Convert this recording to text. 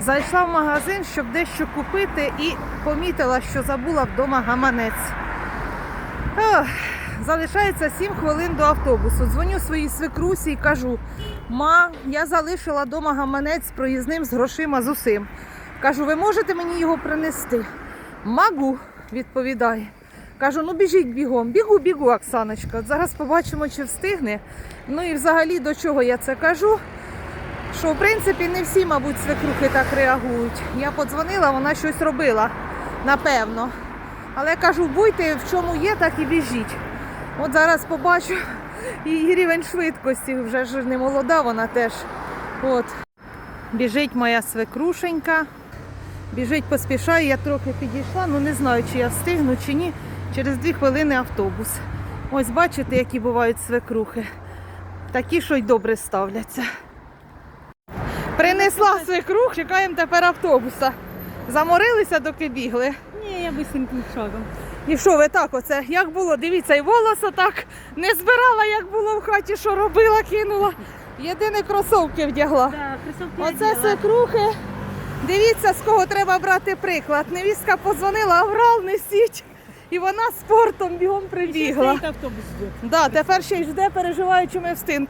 Зайшла в магазин, щоб дещо купити, і помітила, що забула вдома гаманець. Ох, залишається 7 хвилин до автобусу. Дзвоню своїй свекрусі і кажу: ма, я залишила вдома гаманець з проїзним з грошима з усім. Кажу, ви можете мені його принести? Магу, відповідає. Кажу, ну біжіть бігом. Бігу, бігу, Оксаночка. Зараз побачимо, чи встигне. Ну і взагалі до чого я це кажу? Що в принципі не всі, мабуть, свекрухи так реагують. Я подзвонила, вона щось робила, напевно. Але кажу, будьте в чому є, так і біжіть. От зараз побачу її рівень швидкості. Вже ж не молода, вона теж. От. Біжить моя свекрушенька. Біжить, поспішає, я трохи підійшла, ну не знаю, чи я встигну, чи ні. Через дві хвилини автобус. Ось бачите, які бувають свекрухи. Такі, що й добре ставляться. Принесла свекрух, чекаємо тепер автобуса. Заморилися, доки бігли. Ні, я быстреньким шагом. І що ви так оце? Як було? Дивіться, і волоса так не збирала, як було в хаті, що робила, кинула. Єдине кросовки вдягла. Да, кросовки Оце свекрухи. Дивіться, з кого треба брати приклад. Невістка позвонила, аврал несіть. І вона спортом бігом прибігла. автобус жде. Да, тепер ще й жде, переживає, чи ми встигнемо. Та